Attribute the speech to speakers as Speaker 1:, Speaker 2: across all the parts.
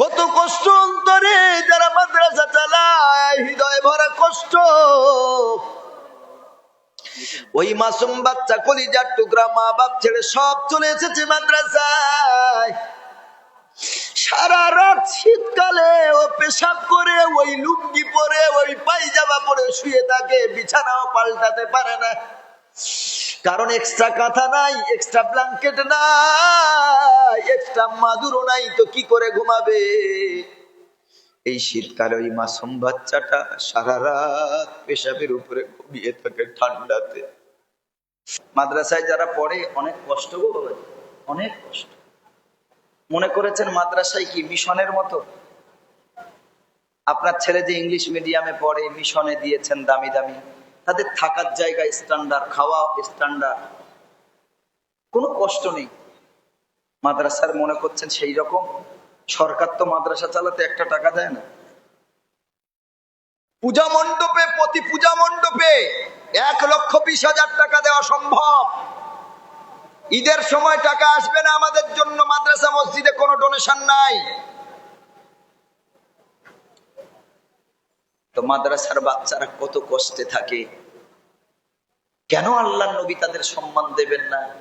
Speaker 1: কত কষ্ট অন্তরে যারা মাদ্রাসা চালায়, হৃদয় ভরা কষ্ট। ওই মাসুম বাচ্চা কলিজার টুকরা মা বাপ ছেড়ে সব চলে এসেছে মাদ্রাসায়। সারা রাত শীতকালে ও পেশাব করে, ওই লুঙ্গি পরে, ওই পায়জামা পরে শুয়ে থাকে, বিছানাও পাল্টাতে পারে না। কারণ এক্সট্রা কাঁথা নাই এক্সট্রা ব্ল্যাঙ্কেট নাই এক্সট্রা মাদুরও নাই, তো কি করে ঘুমাবে? এই শীতকালে ওই মাসুম বাচ্চাটা সারা রাত পেশাবের উপরে ঘুমিয়ে থাকে ঠান্ডাতে। মাদ্রাসায় যারা পড়ে, অনেক কষ্ট গো অনেক কষ্ট। মনে করেছেন মাদ্রাসায় কি মিশনের মতো? আপনার ছেলে যে ইংলিশ মিডিয়ামে পড়ে, মিশনে দিয়েছেন দামি দামি। তাদের থাকার জায়গা স্ট্যান্ডার্ড খাওয়া স্ট্যান্ডার্ড কোনো কষ্ট নেই। মাদ্রাসার মনে করছেন সেই রকম? সরকার তো মাদ্রাসা চালাতে একটা টাকা দেয় না। পূজা মণ্ডপে, প্রতি পূজা মণ্ডপে এক লক্ষ বিশ হাজার টাকা দেওয়া সম্ভব। ঈদের সময় টাকা আসবে না আমাদের জন্য। মাদ্রাসা, মসজিদে কোনো ডোনেশন নাই। তো মাদ্রাসার বাচ্চারা কত কষ্টে থাকে। কেন আল্লাহ নবী তাদের সম্মান দেবেন না?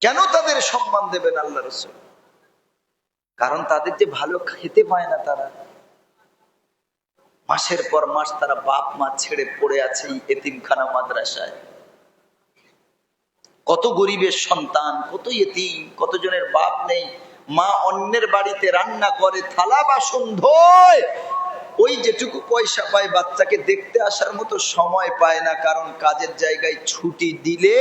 Speaker 1: কেন তাদের সম্মান দেবেন আল্লাহ রসুল? কারণ তাদের যে ভালো খেতে পায় না তারা। মাসের পর মাস তারা বাপ, মা ছেড়ে পড়ে আছে এতিমখানা মাদ্রাসায়। কত গরিবের সন্তান, কত এতিম কতজনের বাপ নেই। মা অন্যের বাড়িতে রান্না করে, থালা বাসন ধোয় ওই যেটুকু পয়সা পায় বাচ্চাকে দেখতে আসার মতো সময় পায় না, কারণ কাজের জায়গায় ছুটি দিলে,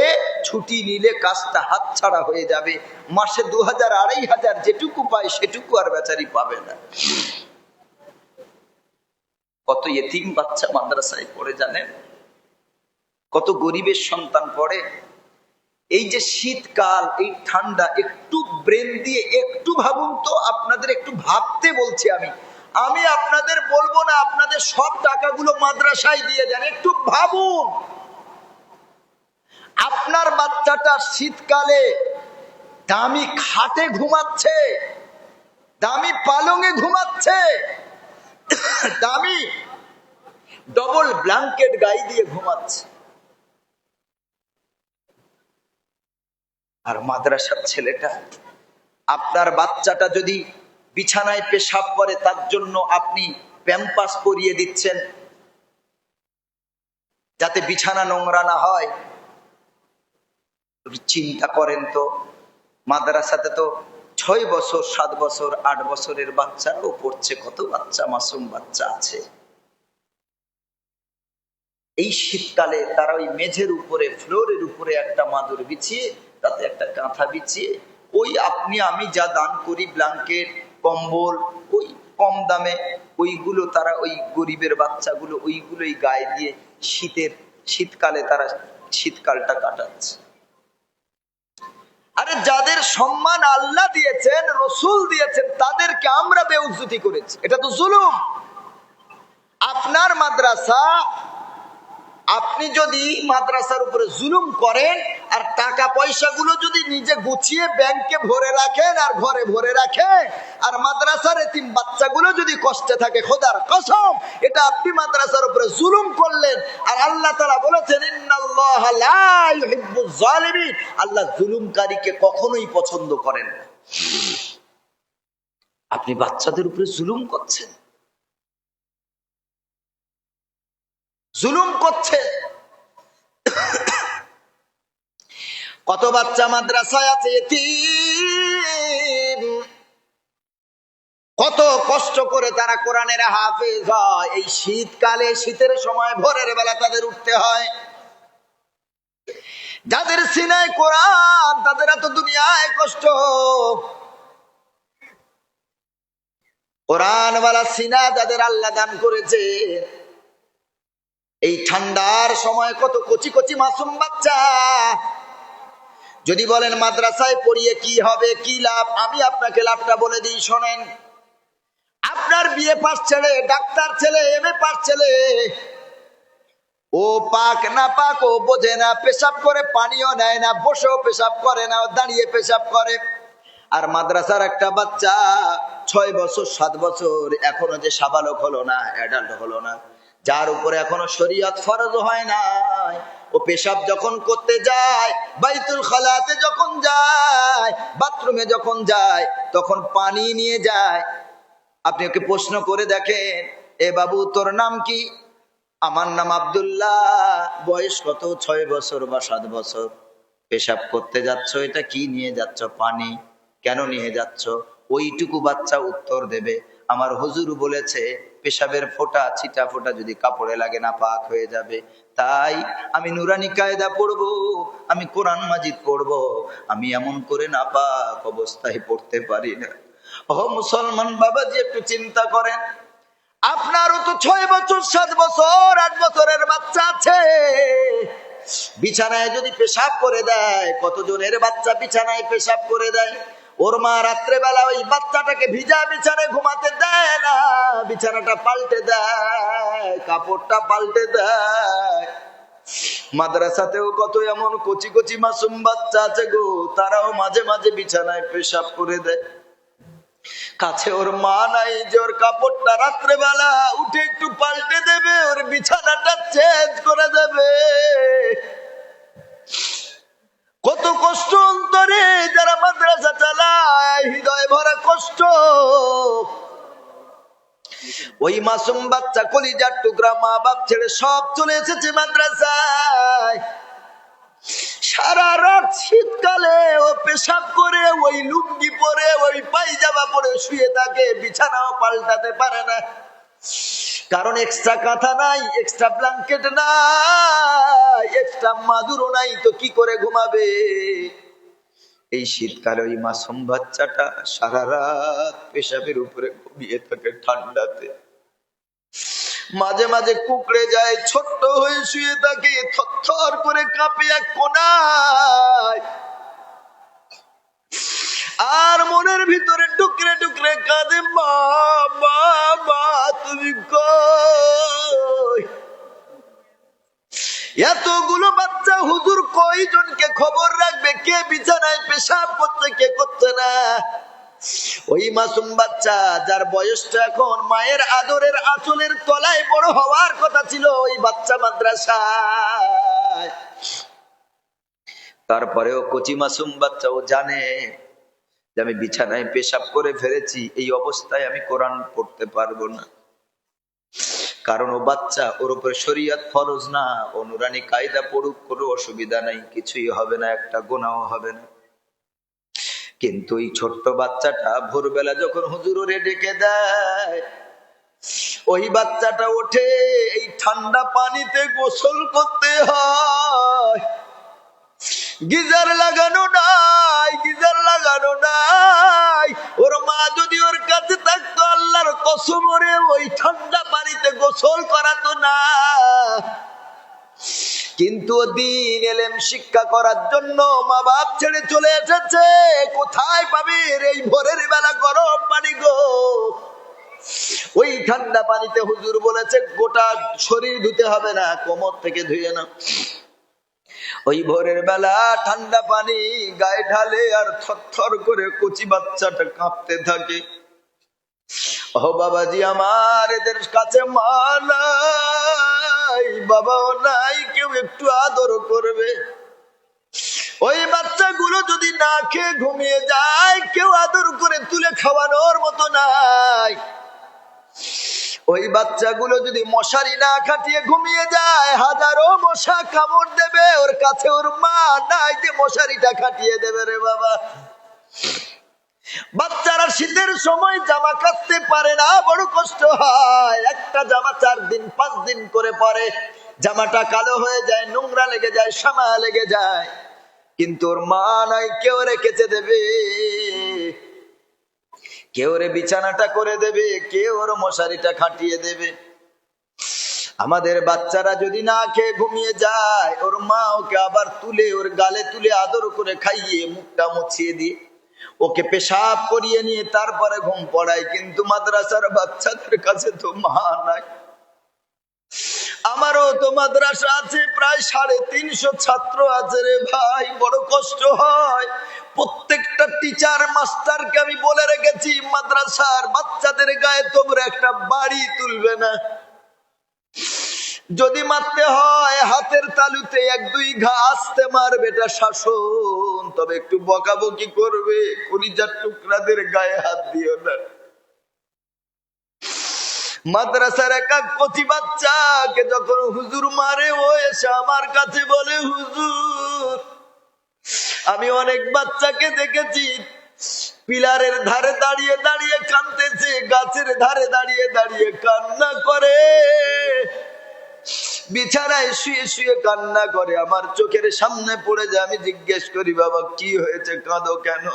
Speaker 1: ছুটি নিলে কাজটা হাতছাড়া হয়ে যাবে। মাসে দু হাজার, আড়াই হাজার যেটুকু পায় সেটুকু আর বেচারি পাবে না। কত এতিম বাচ্চা মাদ্রাসায় পড়ে জানেন? কত গরিবের সন্তান পড়ে। এই যে শীতকাল, এই ঠান্ডা, একটু ব্রেন দিয়ে একটু ভাবুন তো, আপনাদের একটু ভাবতে বলছি আমি। আমি আপনাদের বলব না, আপনাদের সব টাকাগুলো মাদ্রাসায় দিয়ে দেন, একটু ভাবুন। আপনার বাচ্চাটা শীতকালে দামি খাটে ঘুমাচ্ছে, দামি পালঙে ঘুমাচ্ছে, দামি ডবল ব্ল্যাঙ্কেট গায়ে দিয়ে ঘুমাচ্ছে। আর মাদ্রাসার ছেলেটা, আপনার বাচ্চাটা যদি বিছানায় পেশাব করে, তার জন্য আপনি প্যাম্পাস করিয়ে দিচ্ছেন। যাতে বিছানা নোংরা না হয়। চিন্তা করেন তো, মাদ্রাসাতে তো ছয় বছর, সাত বছর, আট বছরের বাচ্চারাও পড়ছে, কত বাচ্চা, মাসুম বাচ্চা আছে। এই শীতকালে তারা ওই মেঝের উপরে, ফ্লোরের উপরে একটা মাদুর বিছিয়ে, তাতে একটা কাঁথা বিছিয়ে, ওই আপনি, আমি যা দান করি, ব্ল্যাঙ্কেট কম্বল, ওই কম দামে ওইগুলো তারা ওই গরিবের বাচ্চাগুলো ওইগুলোই গায়ে দিয়ে শীতের, শীতকালে তারা শীতকালটা কাটাচ্ছে। আরে যাদের সম্মান আল্লাহ দিয়েছেন, রসুল দিয়েছেন, তাদেরকে আমরা বেউজ্জুতি করেছি। এটা তো জুলুম। আপনার মাদ্রাসা আপনি যদি মাদ্রাসার উপরে জুলুম করেন, আর টাকা পয়সাগুলো যদি নিজে গুছিয়ে ব্যাংকে ভরে রাখেন আর ঘরে ভরে রাখেন, আর মাদ্রাসার এতিম বাচ্চাগুলো যদি কষ্টে থাকে, খোদার কসম, এটা আপনি মাদ্রাসার উপরে জুলুম করলেন, আর আল্লাহ তারা বলেছেন আল্লাহ জুলুমকারীকে কখনোই পছন্দ করেন না। আপনি বাচ্চাদের উপরে জুলুম করছেন? জুলুম করছে। কত বাচ্চা মাদ্রাসায় আছে কত কষ্ট করে তারা কোরআনের হাফেজ হয়। এই শীতকালে, শীতের সময় ভোরের বেলা তাদের উঠতে হয়। যাদের সিনায় কোরআন, তাদের এত দুনিয়ায় কষ্ট। কোরআনওয়ালা সিনা যাদের আল্লাহ দান করেছে এই ঠান্ডার সময় কত কচি কচি মাসুম বাচ্চা। যদি বলেন মাদ্রাসায় পড়িয়ে কি হবে, কি লাভ? আমি আপনাকে লাভটা বলে দিই, শোনেন। আপনার বিয়ে পাস ছেলে, ডাক্তার ছেলে, এম এ পাস ছেলে। ও পাক না পাক, ও বোঝে না, পেশাব করে, পানিও নেয় না, বসেও পেশাব করে না দাঁড়িয়ে পেশাব করে। আর মাদ্রাসার একটা বাচ্চা, ছয় বছর, সাত বছর, এখনও যে সাবালক হলো না অ্যাডাল্ট হলো না। যার উপরে এখনও শরীয়ত ফরজ হয় নাই। ও পেশাব যখন করতে যায়, বাইতুল খালাতে যখন যায়, বাথরুমে যখন যায়, তখন পানি নিয়ে যায়। আপনি ওকে প্রশ্ন করে দেখেন, এ বাবু, তোর নাম কি? আমার নাম আব্দুল্লাহ, বয়স কত? ছয় বছর বা সাত বছর। পেশাব করতে যাচ্ছ, এটা কি নিয়ে যাচ্ছ? পানি। কেন নিয়ে যাচ্ছ? ওইটুকু বাচ্চা উত্তর দেবে। আমার হুজুর বলেছে, পেশাবের ফোঁটা, ছিটা ফোঁটা যদি কাপড়ে লাগে না, পাক হয়ে যাবে। তাই আমি নুরানি কায়দা পড়ব, আমি কোরআন মাজিদ পড়ব। আমি এমন করে না পাক অবস্থায় পড়তে পারি না। ও মুসলমান বাবা, যে একটু চিন্তা করেন, আপনারও তো ছয় বছর, সাত বছর, আট বছরের বাচ্চা আছে। বিছানায় যদি পেশাব করে দেয়, কতজনের বাচ্চা বিছানায় পেশাব করে দেয়? ওর মা রাত্রেবেলা ওই বাচ্চাটাকে ভিজা বিছানায় ঘুমাতে দেয় না। বিছানাটা পাল্টে দেয়, কাপড়টা পাল্টে দেয়। মাদ্রাসাতেও কত এমন কচি কচি মাসুম বাচ্চা আছে গো, তারাও মাঝে মাঝে বিছানায় পেশাব করে দেয়। কাছে ওর মা নাই যে ওর কাপড়টা রাত্রেবেলা উঠে একটু পাল্টে দেবে, ওর বিছানাটা চেঞ্জ করে দেবে। ওই মাসুম বাচ্চা কলিজার টুকরা মা বাপ ছেড়ে সব চলে এসেছে মাদ্রাসায়। সারা রাত শীতকালে ও পেশাব করে ওই লুঙ্গি পরে, ওই পায়জামা পরে শুয়ে থাকে, বিছানাও পাল্টাতে পারে না। কারণ এক্সট্রা কাঁথা নাই এক্সট্রা ব্ল্যাঙ্কেট নাই এক্সট্রা মাদুরও নাই, তো কি করে ঘুমাবে? এই শীতকালে ওই মাসুম বাচ্চাটা সারা রাত পেশাবের উপরে ঘুমিয়ে থাকে ঠান্ডাতে। মাঝে মাঝে কুকড়ে যায়, ছোট্ট হয়ে শুয়ে থাকে থর করে কাঁপে এক কোনায় আর মনের ভিতরে টুকরে টুকরে কাঁদে তুমি এতগুলো বাচ্চা হুজুর কয়জনকে খবর রাখবে? কে বিছানায় পেশাব করছে, কে করছে না? ওই মাসুম বাচ্চা, যার বয়সটা এখন মায়ের আদরের আঁচলের তলায় বড় হওয়ার কথা ছিল ওই বাচ্চা মাদ্রাসায়। তারপরেও কচি মাসুম বাচ্চা, ও জানে যে আমি বিছানায় পেশাব করে ফেলেছি, এই অবস্থায় আমি কোরআন পড়তে পারব না। কারণ ও বাচ্চা, ওর উপরে শরীয়ত ফরজ না অনুরানী কায়দা পড়ুক, কোনো অসুবিধা নাই, কিছুই হবে না, একটা গোনাও হবে না। কিন্তু এই ছোট্ট বাচ্চাটা ভোরবেলা যখন হুজুরে ডেকে দেয়, ওই বাচ্চাটা ওঠে, এই ঠান্ডা পানিতে গোসল করতে হয়। গিজার লাগানো নাই, গিজার লাগানো নাই। ওর মা যদি ওর কাছে থাকতো, আল্লাহর কসম ওরে, ওই ঠান্ডা পানিতে গোসল করাতো না। কিন্তু দিন এলেম শিক্ষা করার জন্য মা বাপ ছেড়ে চলে এসেছে। কোথায় পাবে এই ভোরের বেলা গরম পানি গো? ওই ঠান্ডা পানিতে হুজুর বলেছে, গোটা শরীর ধুতে হবে না, কোমর থেকে ধুয়ে না ওই ভোরের বেলা ঠান্ডা পানি গায়ে ঢালে আর থর করে কচি বাচ্চাটা কাঁপতে থাকে। ও বাবাজি, আমার এদের কাছে মা নাই, বাবাও নাই, কেউ একটু আদর করবে। ওই বাচ্চাগুলো যদি না খেয়ে ঘুমিয়ে যায়, কেউ আদর করে তুলে খাওয়ানোর মতো নাই। ওই বাচ্চাগুলো যদি মশারি না খাটিয়ে ঘুমিয়ে যায়, হাজারো মশা কামড় দেবে, ওর কাছে ওর মা নাই যে মশারিটা খাটিয়ে দেবে রে বাবা। বাচ্চারা শীতের সময় জামা কাটতে পারে না, বড় কষ্ট হয়। একটা জামা চার দিন, পাঁচ দিন করে পরে। জামাটা কালো হয়ে যায়, নোংরা লেগে যায় সামা লেগে যায়। কিন্তু ওর মা নাই, কেউ রেখেছে দেবে। কেউ রে বিছানাটা করে দেবে, কেউ ওর মশারিটা খাটিয়ে দেবে। আমাদের বাচ্চারা যদি না খেয়ে ঘুমিয়ে যায়, ওর মা ওকে আবার তুলে, ওর গালে তুলে আদর করে খাইয়ে মুখটা মুছিয়ে দিয়ে ওকে পেশাব করিয়ে নিয়ে তারপরে ঘুম পড়ায়, কিন্তু মাদ্রাসার বাচ্চাদের কাছে তো মা নাই। আমারও তো মাদ্রাসা আছে, প্রায় সাড়ে তিনশো ছাত্র আছে রে ভাই, বড় কষ্ট হয়। প্রত্যেকটা টিচার মাস্টারকে আমি বলে রেখেছি, মাদ্রাসার বাচ্চাদের গায়ে তোমরা একটা বাড়ি তুলবে না। যদি মারতে হয়, হাতের তালুতে এক, দুই ঘা আসতে মারবে এটা শাসন। তবে একটু বকাবকি করবে, কলিজার টুকরাদের গায়ে হাত দিও না। মাদ্রাসার এক এক কচি বাচ্চাকে যখন হুজুর মারে, ও এসে আমার কাছে বলে, হুজুর, আমি অনেক বাচ্চাকে দেখেছি, পিলারের ধারে দাঁড়িয়ে দাঁড়িয়ে কানতেছে গাছের ধারে দাঁড়িয়ে দাঁড়িয়ে কান্না করে। বিছানায় শুয়ে শুয়ে কান্না করে, আমার চোখের সামনে পড়ে যায়, আমি জিজ্ঞেস করি, বাবা, কি হয়েছে? কাঁদো কেন?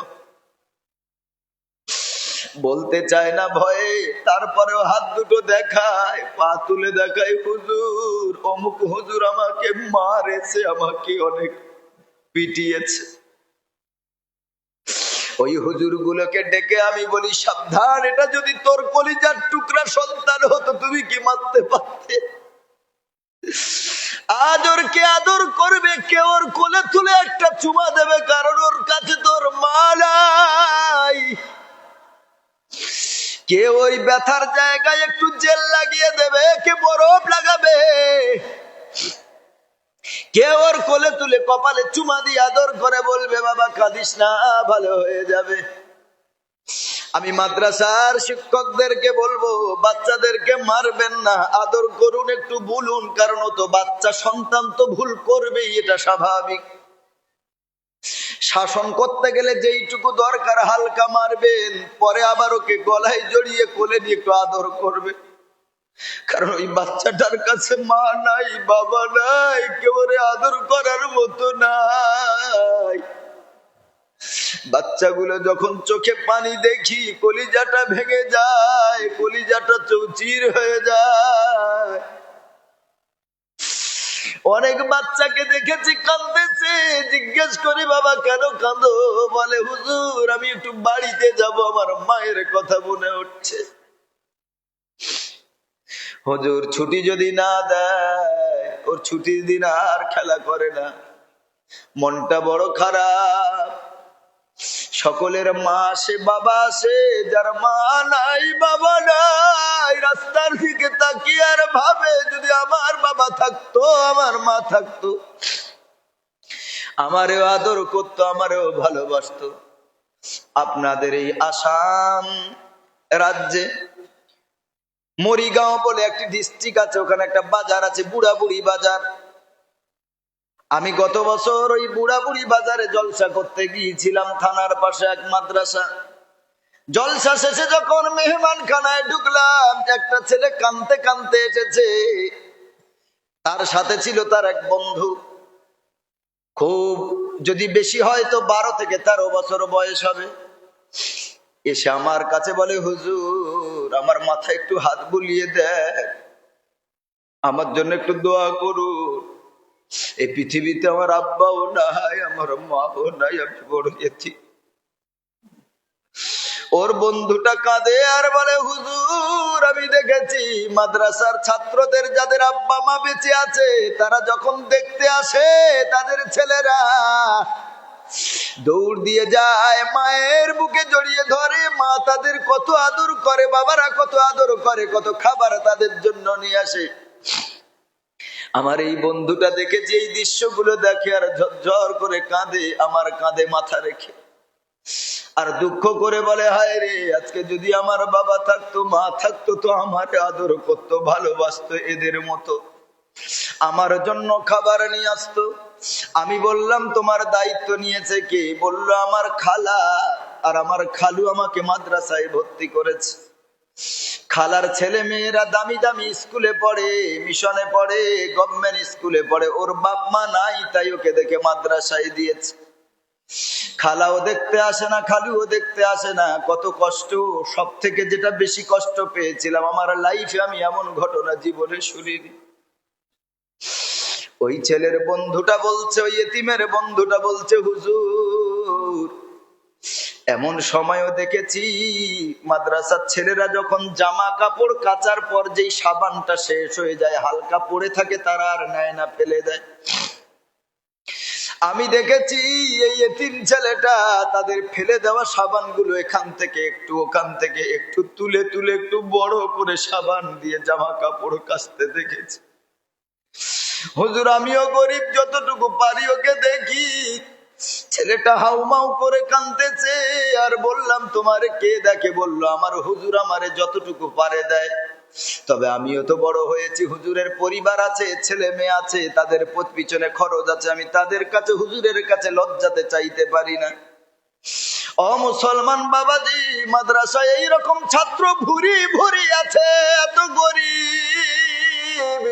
Speaker 1: বলতে চায় না ভয়ে, তারপরেও হাত দুটো দেখায়, পা তুলে দেখায়, হুজুর, অমুক হুজুর আমাকে মারেছে, আমাকে অনেক পিটিয়েছে। ওই হুজুর গুলোকে ডেকে আমি বলি, সাবধান, এটা যদি তোর কলিজার টুকরা সন্তান হতো, তুমি কি মারতে পারতে? আজ ওর কে আদর করবে কে? ওর কোলে তুলে একটা চুমা দেবে, কারণ ওর কাছে তোর মালাই কে ওই ব্যথার জায়গায় একটু জেল লাগিয়ে দেবে, কে বরফ লাগাবে? কে ওর কোলে তুলে কপালে চুমা দিয়ে আদর করে বলবে, বাবা, কাঁদিস না, ভালো হয়ে যাবে। আমি মাদ্রাসার শিক্ষকদেরকে বলব, বাচ্চাদেরকে মারবেন না, আদর করুন, একটু বলুন, কারণ তো বাচ্চা, সন্তান তো ভুল করবেই, এটা স্বাভাবিক। শাসন করতে গেলে যেইটুকু দরকার, হালকা মারবেন, পরে আবার ওকে গলায় জড়িয়ে কোলে নিয়ে একটু আদর করবে কারণ ওই বাচ্চাটার কাছে মা নাই, বাবা নাই, কেউ আদর করার মতো নাই। বাচ্চাগুলো যখন চোখে পানি দেখি, কলিজাটা ভেঙে যায়, কলিজাটা চৌচির হয়ে যায়। অনেক বাচ্চাকে দেখেছি কাঁদতেছে, জিজ্ঞেস করি, বাবা, কেন কাঁদো? বলে, হুজুর, আমি একটু বাড়িতে যাব, আমার মায়ের কথা মনে উঠছে হুজুর, ছুটি যদি না দেয়, ওর ছুটির দিন আর খেলা করে না। মনটা বড় খারাপ। সকলের মা আসে বাবা আসে যার মা নাই, বাবা নাই। রাস্তার দিকে তাকিয়ে আর ভাবে, যদি আমার বাবা থাকতো, আমার মা থাকতো। আমারেও আদর করতো, আমারেও ভালোবাসতো। আপনাদের এই আসাম রাজ্যে মরিগাঁও বলে একটি ডিস্ট্রিক্ট আছে, ওখানে একটা বাজার আছে বুড়া বুড়ি বাজার। আমি গত বছর ওই বুড়া বুড়ি বাজারে জলসা করতে গিয়েছিলাম, থানার পাশে এক মাদ্রাসা। জলসা শেষে যখন মেহমান খানায় ঢুকলাম, একটা ছেলে কানতে কানতে এসেছে। তার সাথে ছিল তার এক বন্ধু। খুব যদি বেশি হয় তো বারো থেকে তেরো বছর বয়স হবে। এসে আমার কাছে বলে, হুজুর, আমার মাথায় একটু হাত বুলিয়ে দেয় আমার জন্য একটু দোয়া করুন। এই পৃথিবীতে আমার আব্বাও নাই, আমার মাও নাই, আমি বড় গেছি। ওর বন্ধুটা কাঁদে আর বলে, হুজুর, আমি দেখেছি মাদ্রাসার ছাত্রদের যাদের আব্বা মা বেঁচে আছে, তারা যখন দেখতে আসে, তাদের ছেলেরা দৌড় দিয়ে যায়, মায়ের বুকে জড়িয়ে ধরে, মা তাদের কত আদর করে, বাবারা কত আদর করে, কত খাবার তাদের জন্য নিয়ে আসে। আমার এই বন্ধুটা দেখে যে এই দৃশ্যগুলো দেখে আর ঝরঝর করে কাঁদে, আমার কাঁধে মাথা রেখে। আর দুঃখ করে বলে, হায় রে, আজকে যদি আমার বাবা থাকতো, মা থাকতো, তো আমার আদর করতো, ভালোবাসতো এদের মতো। আমার জন্য খাবার নিয়ে আসতো। আমি বললাম, তোমার দায়িত্ব নিয়েছে কে? বলল, আমার খালা। আর আমার খালু আমাকে মাদ্রাসায় ভর্তি করেছে। খালার ছেলে মেয়েরা দামি দামি স্কুলে পড়ে, মিশনে পড়ে গভর্নমেন্ট স্কুলে পড়ে, ওর বাপ মা নাই, তাই ওকে দেখে মাদ্রাসায় দিয়েছে। খালাও দেখতে আসে না, খালুও দেখতে আসে না, কত কষ্ট সব থেকে যেটা বেশি কষ্ট পেয়েছিলাম, আমার লাইফে আমি এমন ঘটনা জীবনে শুনিনি। ওই ছেলের বন্ধুটা বলছে, ওই এতিমের বন্ধুটা বলছে, হুজুর এমন সময়ও দেখেছি মাদ্রাসার ছেলেরা যখন জামা কাপড় কাচার পর যেই সাবানটা শেষ হয়ে যায়, হালকা পড়ে থাকে, তারা আর নেয় না ফেলে দেয়। আমি দেখেছি এই তিন ছেলেটা তাদের ফেলে দেওয়া সাবানগুলো এখান থেকে একটু ওখান থেকে একটু তুলে তুলে একটু বড় করে সাবান দিয়ে জামা কাপড় কাচতে দেখেছি। হুজুর, আমিও গরিব, যতটুকু পারি ওকে দেখি। ছেলেটা হাউমাউ করে কানতেছে আর বললাম, তোমার কে দেখে? বলল, আমার হুজুর আমারে যতটুকু পারে দেয়। তবে আমিও তো বড় হয়েছি, হুজুরের পরিবার আছে, ছেলে মেয়ে আছে, তাদের পিছনে খরচ আছে, আমি তাদের কাছে, হুজুরের কাছে লজ্জাতে চাইতে পারি না। ও মুসলমান বাবাজি, মাদ্রাসায় এইরকম ছাত্র ভুরি ভুরি আছে, এত গরিব।